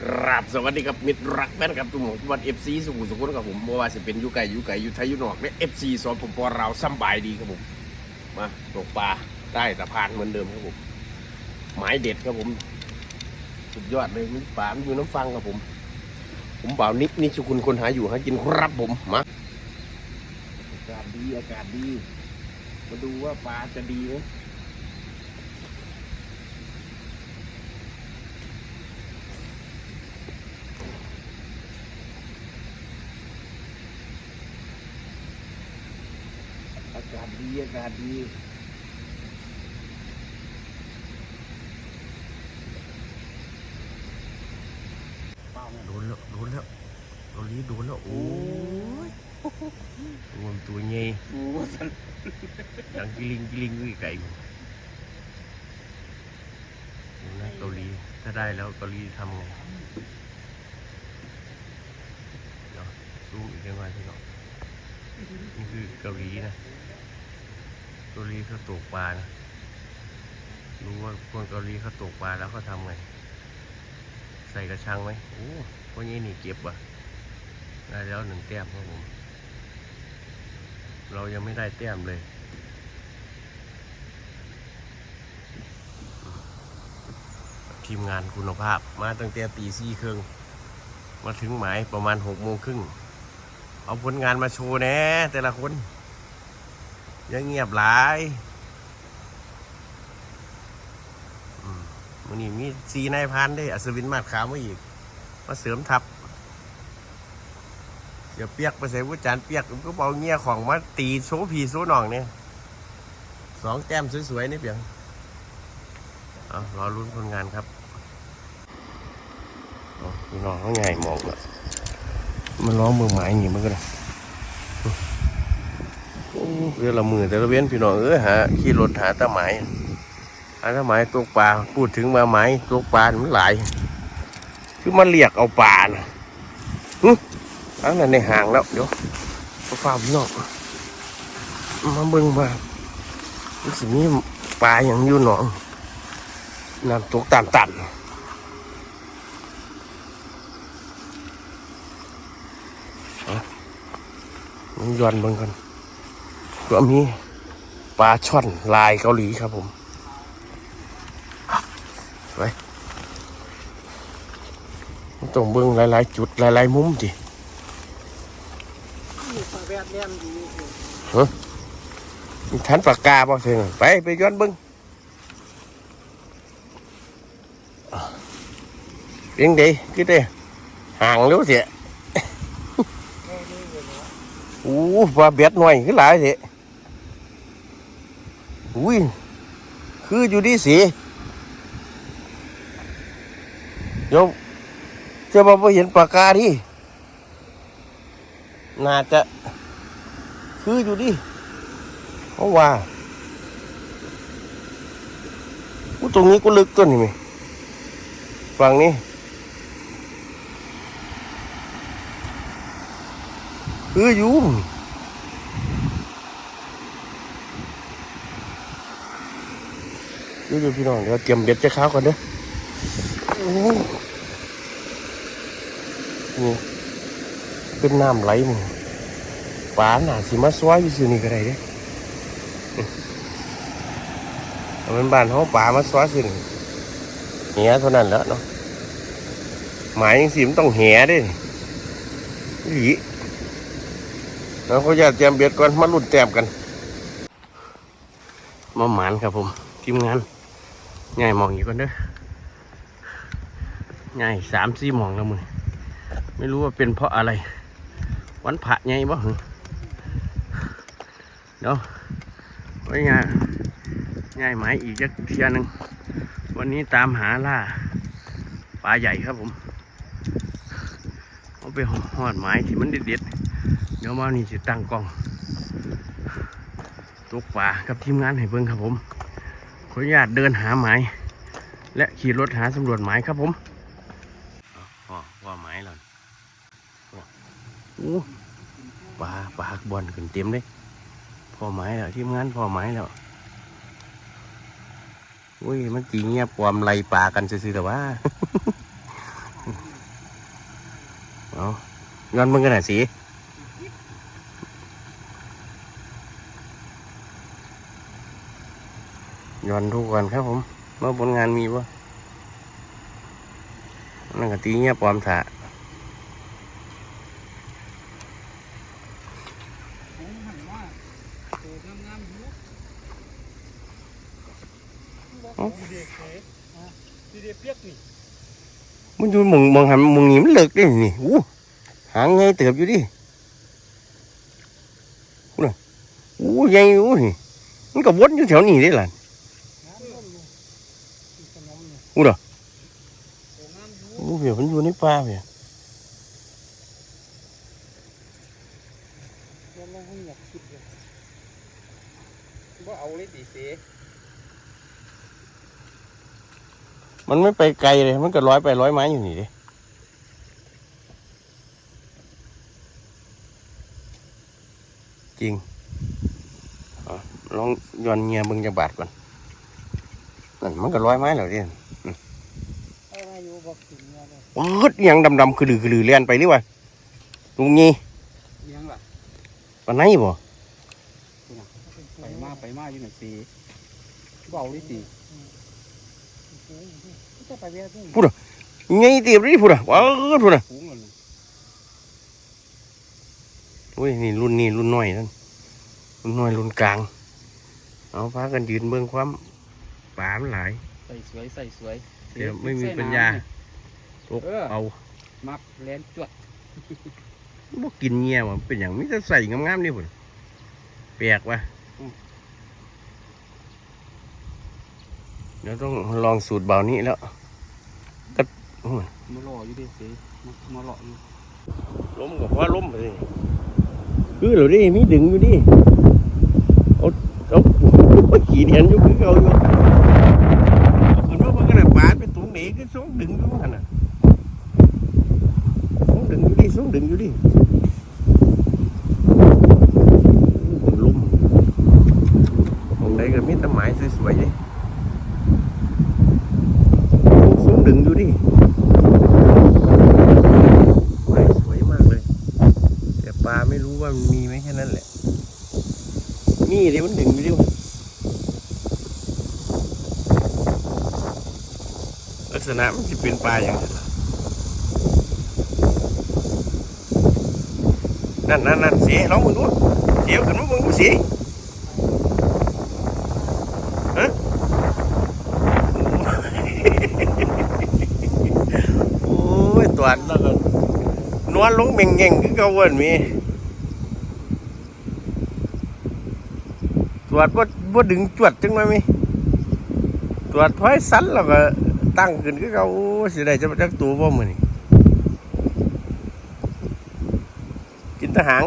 ครับสวัสดีครับมิตรรักแฟนครับทุกหมู่วันเอฟซีสุขุมสุขุนครับผมบ่ว่าจะเป็นยูไก่ยูไก่ยูไทยยูนอกและเอฟซีสอนผมปอเราสำบายดีครับผมมาตกปลาใต้ตะพานเหมือนเดิมครับผมหมายเด็ดครับผมสุดยอดเลยมีปลามันอยู่น้ำฟังครับผม ผมบ่าวนิกนิชุคุณคนหาอยู่หากินครับผมมาอากาศดีอากาศดี มาดูว่าปลาจะดีไหม อากาศดีอากาศดีโดนแล้วโดนแล้วโดนนี้โดนแล้วโอ้ยตัวมันาหลีเกาหลีเขาตกปลานะรู้ว่าคนเกาหลีเขาตกปลาแล้วเขาทำไง ใส่กระชังไหมโอ้พวกนี้นี่เก็บว่ะได้แล้วหนึ่งแต้มครับผม เรายังไม่ได้แต้มเลย ทีมงานคุณภาพมาตั้งแต่ตีสี่ครึ่งมาถึงหมายประมาณหกโมงครึ่ง เอาผลงานมาโชว์แน่แต่ละคน ยังเงียบหลายมันนี้มีสีนายพรานได้อัศวินมาดขาวมาอีก มาเสริมทัพเดี๋ยวเปียกไปใส่ผู้จานเปียกมันก็เอาเงี้ยของมาตีโซพีโซหนองเนี่ยสองแต้มสวยๆนี่เปียงเอารอรุ้นผลงานครับเอาพี่น้องเขาใหญ่หมองละมันร้องมือหมายหนีมันก็ได้ เรือละมือแต่ละเว้นพี่น้องเอ้ยหาขี่รถหาตะหมายหาตะหมายตกปลาพูดถึงมาหมายตกปลามันหลายคือมันเรียกเอาปลานะหึอันนั้นในห่างแล้วเดี๋ยวฟ้าพี่น้องมาเบิ่งมารู้สึกนี้ปลาอย่างอยู่หนองน้ำตกตันๆมันย้อนเบิ่งกัน ก็มีปลาช่อนลายเกาหลีครับผมไปมันต้องเบิ่งหลาย ๆ จุดหลาย ๆ มุมดินี่ปลาแวดแล่นดีมีทันปากกาบ่เท่นไป ไปย้อนเบิ่งเพียงเดีคือเด้ห่างเร็วเสียแค่นี้เลยเนาะอู้ปลาเบ็ดหน่อยคือหลายเสีย อุ้ย คืออยู่ดีสิเดี๋ยวจะมาบ่เห็นปากกาดิน่าจะคืออยู่ดิเพราะว่าอู้ตรงนี้ก็ลึกตัวนี่ไหมฝั่งนี้ คืออยู่ อยู่อยู่พี่น้องเดี๋ยวเตรียมเบ็ดจะข้าวก่อนเด้อนี่เป็นน้ำไหลมึงปลาหนาสิมาซ้อยอยู่สินี่ก็ได้เด้เอาเป็นบ้านเขาปลามาซ้อยสินี่เหียเท่านั้นแล้วเนาะหมายยังสิมันต้องแหเด้หลีแล้วเขาจะเตรียมเบ็ดก่อนมาลุ่นแต้มกัน มาหมานครับผม ทีมงาน ง่ายหมองอยู่ก่อนเด้อง่ายสามสี่หมองแล้วมึงไม่รู้ว่าเป็นเพราะอะไร วันพระไงบ่หึเดี๋ยวไว้งานง่ายหมายอีกจักเทียหนึงวันนี้ตามหาล่าปลาใหญ่ครับผมเอาไปหอดหมายที่มันเด็ดๆเดี๋ยวมานี่จะตั้งกล้องตกป่ากับทีมงานให้เบิ่งครับผม ขออนุญาตเดินหาหมาย และขี่รถหาสำรวจหมายครับผมพ่อว่าหมายแล้วโอ้ปลาปลาบอลขึ้นเต็มเลยพ่อหมายแล้วทีมงานพ่อหมายแล้วอุ้ยมันจีเงียบความไล่ปลากันซื่อๆแต่ว่าย้อนมึงกันหน่อยสิ ย้อนทุกวันครับผมเมื่อผลงานมีปะนั่นก็ตีเงี้ยปลอมถะผมหันว่าโตงามๆอยู่ดีเด็กเอ๋ดีเด็กเปียกนี่มันอยู่มึงมองหันมึงนี่มันเลิกได้นี่อู้หางไงเติบอยู่ดิอู้น่ะอู้ใหญ่อู้นี่มันก็วนอยู่แถวนี้ได้ล่ะ น้ำร่มอยู่ที่ขนมเนี่ย อู้น่ะโตงามอยู่อู้เดี๋ยมันอยู่ในป่าเดี๋ยวเดี๋ยวลองให้หยับคิดเลยบ่เอาเลยดิเสมันไม่ไปไกลเลย มันก็ร้อยไปร้อยไม้อยู่นี่ดิจริงอลองย้อนเงียเบิ่งจับาทก่อนนั่นมันก็ร้อยไม้แล้วดิเอา มาอยู่บอกถึงเนี่ยเลยปืดอิหยังดำๆคือลือคือลือเลียนไปหรือวะลุงงี้เลี้ยงล่ะปานไหนบ่ไปมาไปมาอยู่ไหนสิบ่เอาเลยดิจะไปเวียดนี่งี้เตียบดิพูดอะว้าวพูดอะฝูงเลยโอ้ยนี่รุ่นนี้รุ่นน้อยนั่นรุ่นน้อยรุ่นกลาง เอาพากันยืนเบิ่งความป่ามันหลายใส่สวยใส่สวยเดี๋ยวไม่มีปัญญา ตกเอามักแลนจวดบ่กินเงี้ยว่ะเป็นอย่างมิจะใส่งามๆนี่พุ่นแปลกว่ะเดี๋ยวต้องลองสูตรเบานี้แล้วก็โอ้ยมารออยู่ดิสิมารออยู่ล้มกับว่าล้มไปเลยคือเหรอดิมีดึงอยู่ดิเอาเอาโอ้ยขี่เดียนอยู่คือเอาอยู่เอาขึ้นมาเบิ่งกันน่ะปาดไปตรงไหนก็สูงดึงอยู่หั่นน่ะสู งดึงอยู่ดิสูงดึงอยู่ดิมันล้มตรงไหนก็มีแต่ไม้สวยๆดิสูงดึงอยู่ดิไม้สวยมากเลย แต่ปลาไม่รู้ว่ามันมีไหมแค่นั้นแหละ นี่เดี๋ยวมันดึงไปดิลักษณะมันจะเป็นปลาอย่างนั้ล่ะ นั่นนั่นนั่นเสียลองมึงดูเสียวขึ้นมามึงดูสิฮะโอ้ยตัวนั้นแล้วก็นวลลงเม่งเง่งคือเก่าเวันมีตรวจว่าว่าดึงจวดจังไหมมีตรวจถอยสันแล้วก็ตั้งขึ้นคือเก่าโอ้สิได้จะมาจักตัวบ่มื้อนี่กินแตะหาง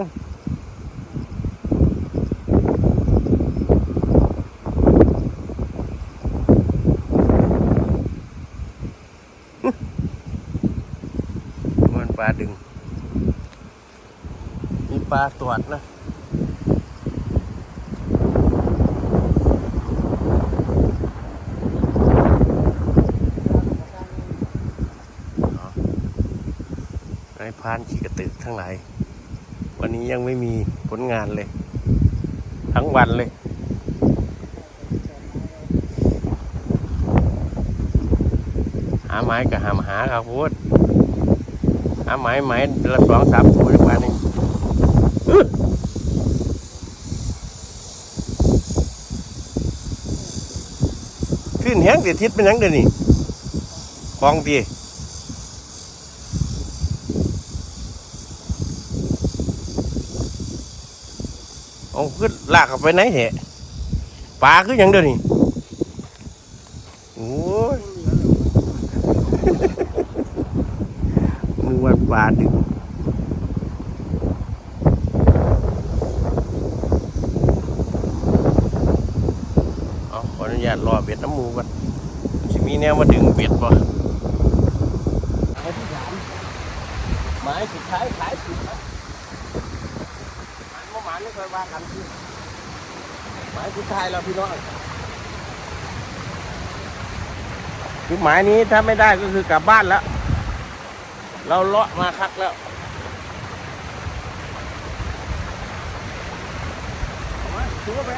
มันปลาดึง มีปลาตรวจนะนายพานขี่กระตึกทั้งหลาย วันนี้ยังไม่มีผลงานเลย ทั้งวันเลย หาไม้กับหามหาครับพูดหาไม้ไม้ละสองสามตัวทุกวันนี้ขึ้นแห้งเดี๋ยวทิศเป็นหยังเดี๋ยวนี้คลองดี เอาขึ้นลากเข้าไปไหนเหะปลาคือหยังเด้อนี่โอ้ยนึกว่าปลาดึงเอาขออนุญาตรอเบ็ดน้ำหมูก่อนสิมีแนวมาดึงเบ็ดบ่เอาที่สามไม้สุดท้ายขายสุดครับมันบ่หมัน ไม่เคยว่ากันที่หมายผู้ชายเราพี่น้องคือหมายนี้ถ้าไม่ได้ก็คือกลับบ้านแล้ว เราเลาะมาคักแล้วถือไป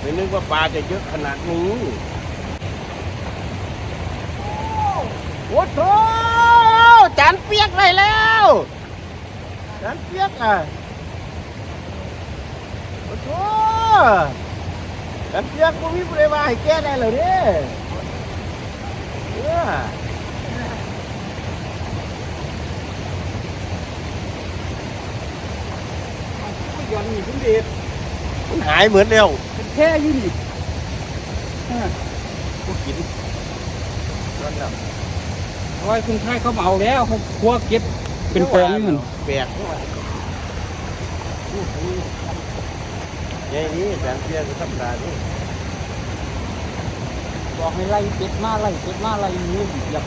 ไม่นึกว่าปลาจะเยอะขนาดนี้านเปียกเลยแล้วจานเปียกอะโอ้โหจานเปียกพวกพี่ผู้ใดมาให้แก้ได้เลยเนี่ยเออไม่ย้อนนี่คุณเดชมันหายเหมือนแล้วเป็นแค่อยี่นี่อ่ากูกินนั่นแหละ เพราะว่าคุณชายเขาเอาแล้วเขาครัวเก็บเป็นกองนี่มันแปลกเข้ามาใหญ่นี้จานเปียกก็ธรรมดานี่บอกให้ไล่เป็ดมาไล่เป็ดมาไล่นี่เหยียบ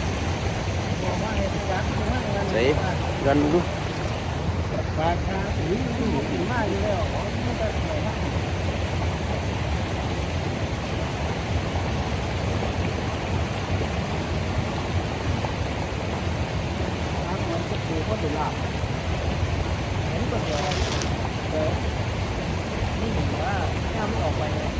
ใส่เงินดูปลาคาหรือหนูกินมากอยู่แล้วอ๋อมันจะไหนนะน้ำมันจะปู ก็ตุลาบเห็นก็เดี๋ยวเดี๋ยวนี่เห็นว่าถ้าไม่ออกไปเนี่ย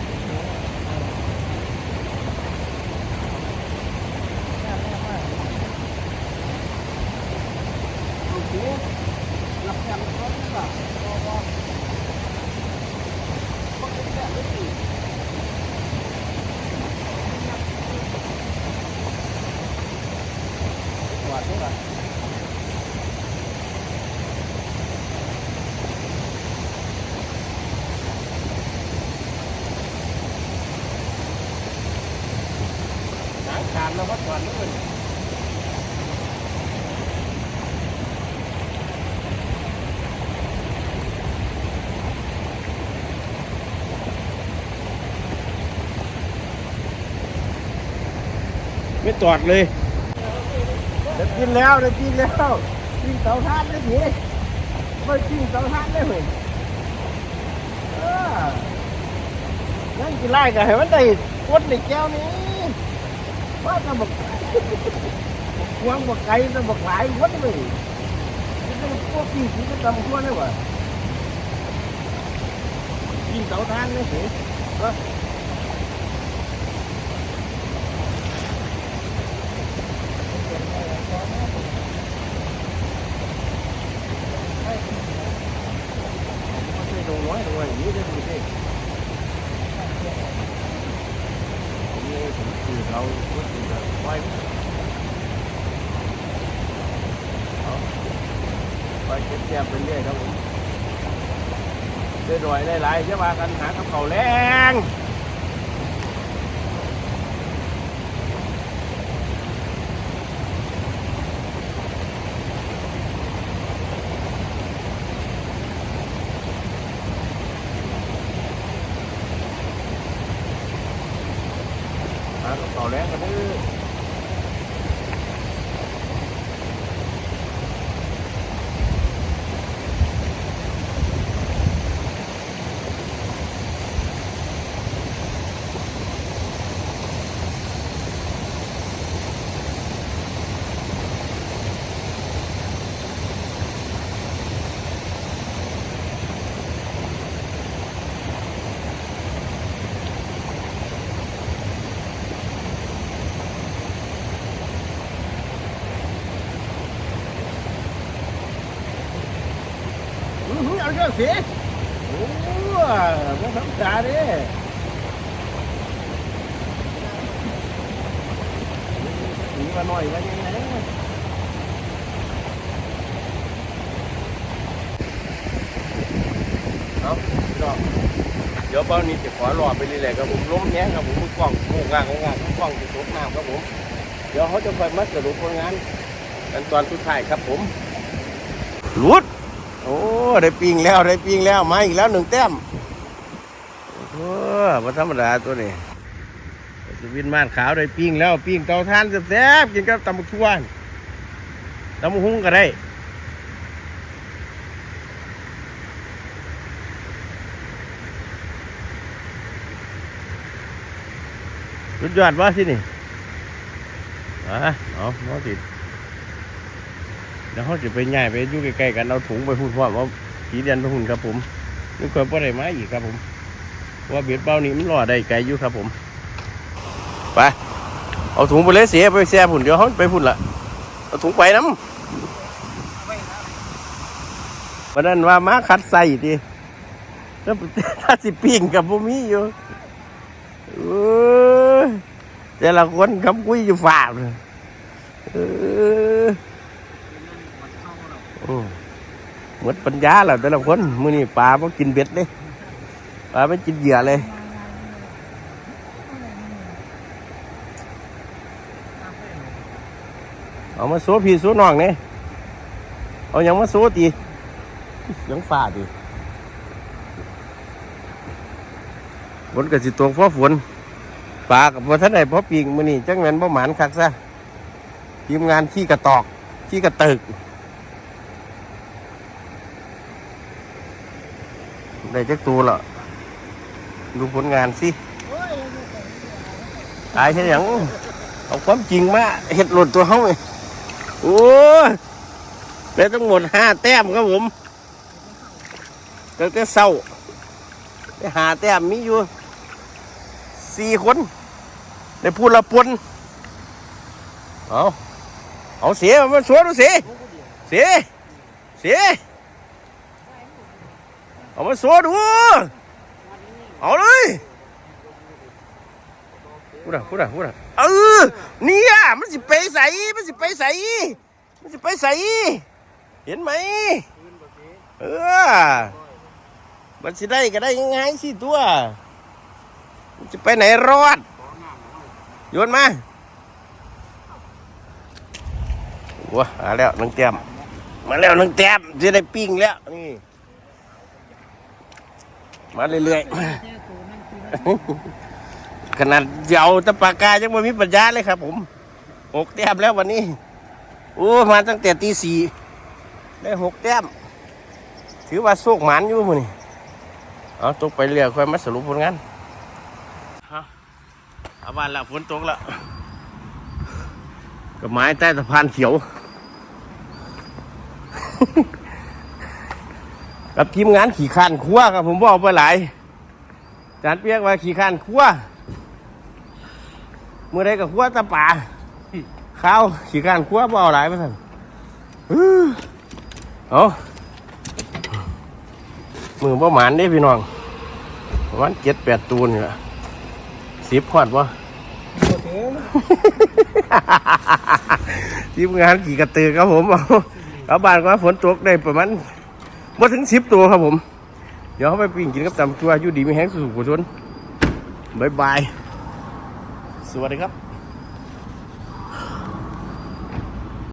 โอเค รับจำเขาดีกว่าเพราะว่าเขาเป็นแบบนี้กว่าเท่าไหร่ หางขาดแล้ววัดก่อนนู้นไม่ตอดเลยได้กินแล้วได้กินแล้วกินเตาถ่านได้สิไม่กินเตาถ่านได้เหรอเออนั่นกินไล่กันให้มันได้กดในแก้วนี้ ว่าจะบอกควงบอกไก่จะบอกหลายวัดเลยนี่จะพวกพี่ที่จะทำควงได้วะยิงเสาทานเลยสิฮะไม่ใช่ตรงน้อยตรงไหนนี่ได้ดูสินี่ผมคือเราก็คือแบบไว้ ไปเก็บแก้มไปเรื่อยครับผมได้รวยได้หลายเยอะมากันหากับเขาแรง อือหือเอาเยอะสิโอ้ไม่ธรรมดาดิหนีมาหน่อยว่ายังไงเอาดองเดี๋ยวเบ้านี้จะขอรอไปเรื่อยๆครับผมล้มแย้งครับผมมือกล้องโงงางงงางกล้องจะตกน้ำครับผม เดี๋ยวเขาจะคอยมาสรุปผลงานกันตอนสุดท้ายครับผม ได้ปิงแล้วได้ปิงแล้วมาอีกแล้วหนึ่งแต้มโอ้มาธรรมดาตัวนี้สวินม่านขาวได้ปิงแล้วปิงเตาทานแซ่บๆกินกับตำบักทั่วตำบักหุ้งก็ได้สุดยอดว่าสินี่อะเอาหมอติดเดี๋ยวเขาจะไปง่ายไปอยู่ใกล้ๆกันเอาถุงไปหุ่นพร้อมเอา ผีเดียนไปหุ่นครับผมนี่ควรบ่ได้มาอีกครับผมว่าเบ็ดเป้านี่มันรอได้ไกลอยู่ครับผมไปเอาถุงไปเลยเสียไปแช่พุ่นเดี๋ยวเขาไปพุ่นละเอาถุงไปน้ำวันนั้นว่ามาคัดใส่ดิถ้าถ้าสิปิ้งกับพวกมีอยู่เออแต่ละคนคำคุยอยู่ฝ่าเลยเออ หมดปัญญาแล้วแต่ละคนมื้อนี้ปลาบ่กินเบ็ดเลยปลาไม่กินเหยื่อเลยเอามาโซพี่โซน้องนี่เอาหยังมาโซตียังฝ่าตีฝนก็สิตกเพราะฝนปลากับบ่ทันได้พอปีงมือนี้จังแม่นบ่หมานคักซะทีมงานขี้กระตอกขี้กระตึก ได้จักตัวละดูผลงานสิตายใช่ยังเอาความจริงมาเห็ดหล่นตัวเขาไงโอ้ยได้ทั้งหมดห้าแต้มครับผมตั้งแต่เศร้าได้หาแต้มมีอยู่สี่คนได้พูดละปนเอาเอาเสียมาสวนดูเสียเสียเสีย เอามาสวดูเอาเลยพูดอะพูดอะพูดอะเออเนี่ยมันสิไปใส่มันสิไปใส่มันสิไปใส่เห็นไหมเออมันสิได้ก็ได้ยังไงสิตัวมันจะไปไหนรอดโยนมาว้ามาแล้วนังเต็มมาแล้วนังเต็มจะได้ปิ้งแล้วนี่ มาเรื่อยๆ ขนาดเหยาตะปากายังไม่มีปัญญาเลยครับ ผมหกแต้มแล้ววันนี้โอ้มาตั้งแต่ตีสี่ได้หกแต้ม ถือว่าโชคหมานอยู่มือนี่เอาตกไปเรื่อยค่อยมาสรุปผลงานเอาเอาบ้านละฝนตกล้วกับไม้ใต้สะพานเขียว กับทีมงานขี่ข้านครัวครับผมบอกไปหลายจานเปียกว่าขี่ข้านครัวเมื่อไรกับครัวตะป่าข้าวขี่ข้านครัวบ่เอาหลายไปสั่นอื้อเอามือบ่หมานเด้พี่น้องประมาณเจ็ดแปดตัวนี่แหละสิบขวดวะทีมงานขี่กระตือครับผมเอาเอาบ้านก็ฝนตกได้ประมาณ บ่ถึงสิบตัวครับผม เดี๋ยวเขาไปปิ้งกินกับตำตัวอยู่ดีไม่แห้งสุดๆกุศลบายบาย สวัสดีครับ